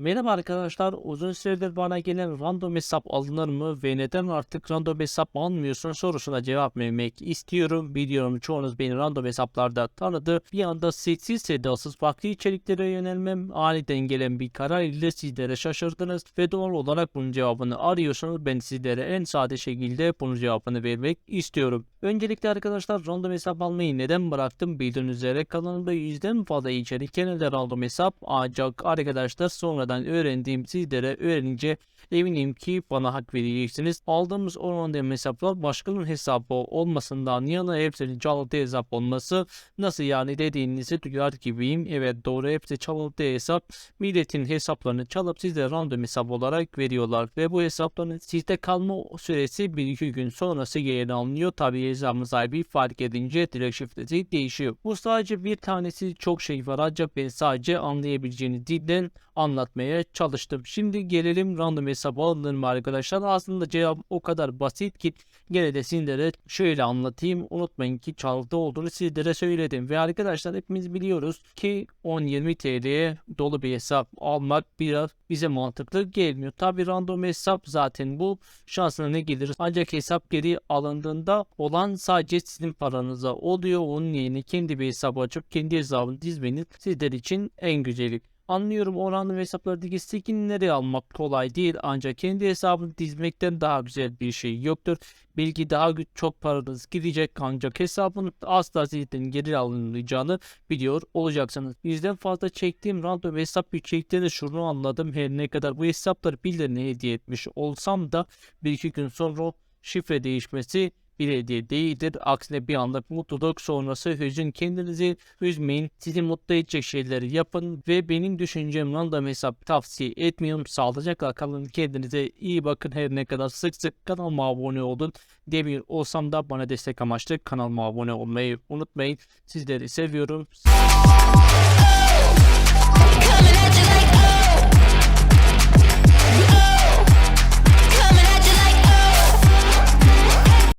Merhaba arkadaşlar, uzun süredir bana gelen random hesap alınır mı ve neden artık random hesap almıyorsun sorusuna cevap vermek istiyorum. Biliyorum çoğunuz beni random hesaplarda tanıdı. Bir anda sessiz sedasız farklı içeriklere yönelmem aniden gelen bir karar ile sizlere şaşırdınız ve doğal olarak bunun cevabını arıyorsunuz. Ben sizlere en sade şekilde bunun cevabını vermek istiyorum. Öncelikle arkadaşlar random hesap almayı neden bıraktım bildiğiniz üzere kanalımda yüzden fazla içerik genelde random hesap ancak arkadaşlar sonradan öğrendiğim sizlere öğrenince eminim ki bana hak vereceksiniz. Aldığımız o random hesaplar başkanın hesabı olmasından yana hepsinin çalıntı hesap olması nasıl yani dediğinizi duyar gibiyim. Evet doğru hepsi çalıntı hesap. Milletin hesaplarını çalıp size random hesap olarak veriyorlar ve bu hesapların sizde kalma süresi 1-2 gün sonrası yayın alınıyor. Hesabın sahibi fark edince direkt şifresi değişiyor. Bu sadece bir tanesi çok şey var ancak ben sadece anlayabileceğiniz dilden anlatmaya çalıştım. Şimdi gelelim random hesap alınır mı arkadaşlar? Aslında cevap o kadar basit ki gene de sizlere şöyle anlatayım. Unutmayın ki çalıntı olduğunu sizlere söyledim. Ve arkadaşlar hepimiz biliyoruz ki 10-20 TL'ye dolu bir hesap almak biraz bize mantıklı gelmiyor. Tabi random hesap zaten bu şansına ne gelir. Ancak hesap geri alındığında olan sadece sizin paranıza oluyor. Onun yerine kendi bir hesap açıp kendi hesabını dizmeniz sizler için en güzeli. Anlıyorum oranlı hesaplardaki skinleri almak kolay değil ancak kendi hesabını dizmekten daha güzel bir şey yoktur. Belki daha çok paranız gidecek ancak hesabın asla sizden geri alınmayacağını biliyor olacaksınız. Bizden fazla çektiğim random hesap içerikte de şunu anladım. Her ne kadar bu hesapları birilerine hediye etmiş olsam da bir iki gün sonra şifre değişmesi bir hediye değildir. Aksine bir anlık mutluluk sonrası hüzün kendinizi üzmeyin. Sizi mutlu edecek şeyleri yapın ve benim düşüncem random hesap tavsiye etmiyorum. Sağlıcakla kalın. Kendinize iyi bakın. Her ne kadar sık sık kanalıma abone olun demiyor olsam da bana destek amaçlı kanalıma abone olmayı unutmayın. Sizleri seviyorum.